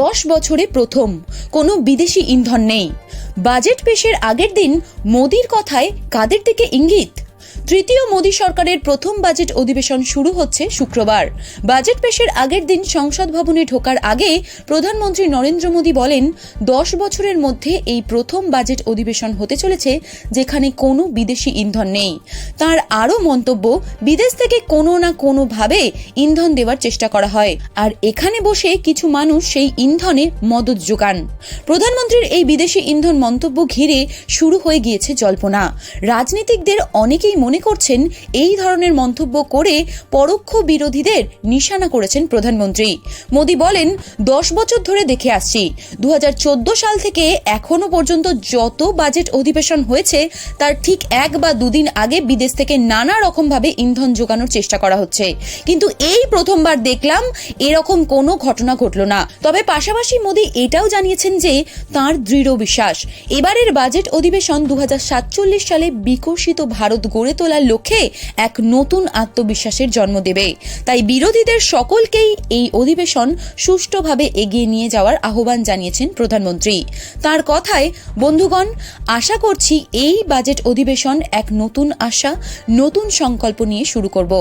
দশ বছরে প্রথম। কোনো বিদেশি ইন্ধন নেই। বাজেট পেশের আগের দিন মোদির কথায় কাদের দিকে ইঙ্গিত? তৃতীয় মোদী সরকারের প্রথম বাজেট অধিবেশন শুরু হচ্ছে শুক্রবার। বাজেট পেশের আগের দিন সংসদ ভবনে ঢোকার আগে প্রধানমন্ত্রী নরেন্দ্র মোদী বলেন, দশ বছরের মধ্যে এই প্রথম বাজেট অধিবেশন হতে চলেছে যেখানে কোনো বিদেশি ইন্ধন নেই। তার আরও মন্তব্য, বিদেশ থেকে কোনো না কোনোভাবে ইন্ধন দেওয়ার চেষ্টা করা হয়, আর এখানে বসে কিছু মানুষ সেই ইন্ধনে মদত যোগান। প্রধানমন্ত্রীর এই বিদেশি ইন্ধন মন্তব্য ঘিরে শুরু হয়ে গিয়েছে জল্পনা। রাজনীতিকদের অনেকেই মনে করছেন এই ধরনের মন্তব্য করে পরোক্ষ বিরোধীদের নিশানা করেছেন প্রধানমন্ত্রী। মোদী বলেন, দশ বছর ধরে দেখে আসছি দু সাল থেকে এখনও পর্যন্ত যত বাজেট অধিবেশন হয়েছে, তার ঠিক এক বা দুদিন আগে বিদেশ থেকে নানা রকমভাবে ইন্ধন যোগানোর চেষ্টা করা হচ্ছে। কিন্তু এই প্রথমবার দেখলাম, এরকম কোনো ঘটনা ঘটলো না। তবে পাশাপাশি মোদী এটাও জানিয়েছেন যে, তার দৃঢ় বিশ্বাস। এবারের বাজেট অধিবেশন দু হাজার সাতচল্লিশ সালে বিকশিত ভারত গড়ে তোলার লক্ষ্যে এক নতুন আত্মবিশ্বাসের জন্ম দেবে। তাই বিরোধীদের সকলকেই এই অধিবেশন সুষ্ঠুভাবে এগিয়ে নিয়ে যাওয়ার আহ্বান জানিয়েছেন প্রধানমন্ত্রী। তার কথায়, বন্ধুগণ, আশা করছি এই বাজেট অধিবেশন এক নতুন আশা, নতুন সংকল্প নিয়ে শুরু করব।